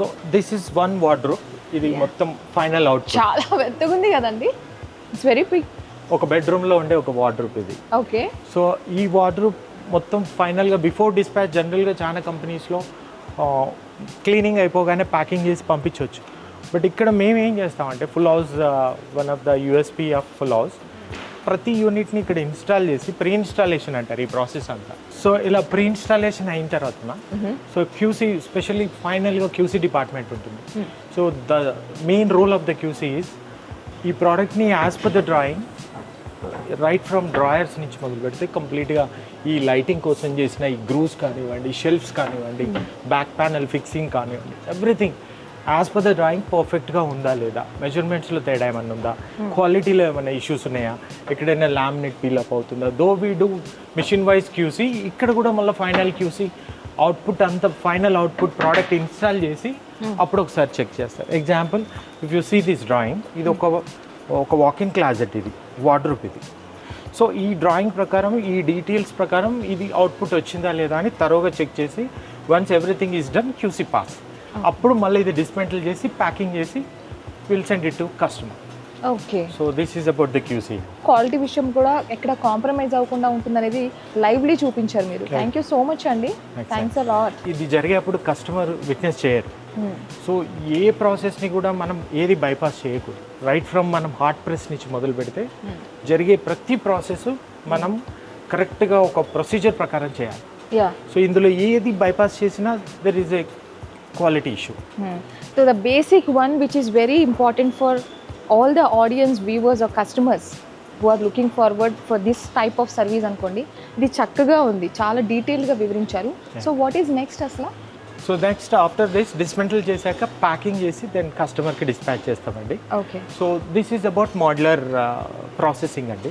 So this is one wardrobe ఇది మొత్తం final out చాలా పెద్దగా ఉంది కదండి. ఇట్స్ వెరీ బిగ్ ఒక బెడ్రూమ్లో ఉండే ఒక వార్డ్రోబ్ ఇది. ఓకే సో ఈ వార్డ్రోబ్ మొత్తం ఫైనల్గా బిఫోర్ డిస్పాచ్ జనరల్గా చాలా కంపెనీస్లో క్లీనింగ్ అయిపోగానే ప్యాకింగ్ చేసి పంపించవచ్చు బట్ ఇక్కడ మేము ఏం చేస్తామంటే full house one of the USP of full house ప్రతి యూనిట్ని ఇక్కడ ఇన్స్టాల్ చేసి ప్రీ ఇన్స్టాలేషన్ అంటారు ఈ ప్రాసెస్ అంతా. సో ఇలా ప్రీ ఇన్స్టాలేషన్ అయిన తర్వాత సో క్యూసీ స్పెషల్లీ ఫైనల్గా క్యూసీ డిపార్ట్మెంట్ ఉంటుంది. So the main role of the QC is ఈ ప్రోడక్ట్ని as per the drawing right from drawers నుంచి మొదలు పెడితే కంప్లీట్గా ఈ లైటింగ్ కోసం చేసిన ఈ గ్రూస్ కానివ్వండి షెల్ఫ్స్ కానివ్వండి బ్యాక్ ప్యానల్ ఫిక్సింగ్ కానివ్వండి everything as per the drawing పర్ఫెక్ట్గా ఉందా లేదా? మెజర్మెంట్స్లో తేడా ఏమన్నా ఉందా? క్వాలిటీలో ఏమైనా ఇష్యూస్ ఉన్నాయా? ఎక్కడైనా లామినేట్ పీలప్ అవుతుందా? Though we do machine wise QC ఇక్కడ కూడా మళ్ళీ ఫైనల్ క్యూసీ అవుట్పుట్ అంత ఫైనల్ అవుట్పుట్ ప్రోడక్ట్ ఇన్స్టాల్ చేసి అప్పుడు ఒకసారి చెక్ చేస్తారు example if you see this drawing ఇది ఒక ఒక వాకింగ్ క్లాజెట్ ఇది వార్డ్రూప్ ఇది. సో ఈ డ్రాయింగ్ ప్రకారం ఈ డీటెయిల్స్ ప్రకారం ఇది అవుట్పుట్ వచ్చిందా లేదా అని తరోగా చెక్ చేసి once everything is done QC pass అప్పుడు మళ్ళీ ఇది డిస్మెంటల్ చేసి ప్యాకింగ్ చేసి will send it to customer okay so this is about the QC quality విషయం కూడా ఎక్కడ కాంప్రమైజ్ అవ్వకుండా ఉంటుందనేది లైవ్లీ చూపించారు మీరు. థ్యాంక్ యూ సో మచ్ అండి. థ్యాంక్స్ అ లాట్ ఇది జరిగేప్పుడు కస్టమర్ విట్నెస్ చేయరు. Hmm. సో ఏ ప్రాసెస్ని కూడా మనం ఏది బైపాస్ చేయకూడదు. రైట్ ఫ్రమ్ మనం హార్ట్ ప్రెస్ నుంచి మొదలు పెడితే జరిగే ప్రతి ప్రాసెస్ మనం కరెక్ట్గా ఒక ప్రొసీజర్ ప్రకారం చేయాలి. సో ఇందులో ఏది బైపాస్ చేసినా there is a quality issue so the basic one which is very important for all the audience viewers or customers who are looking forward for this type of service అనుకోండి ఇది చక్కగా ఉంది చాలా డీటెయిల్గా వివరించారు. సో వాట్ ఈస్ నెక్స్ట్ అసలు so next after this dismantle చేశాక packing చేసి దెన్ కస్టమర్కి డిస్పాచ్ చేస్తామండి. Okay so this is about modular processing అండి.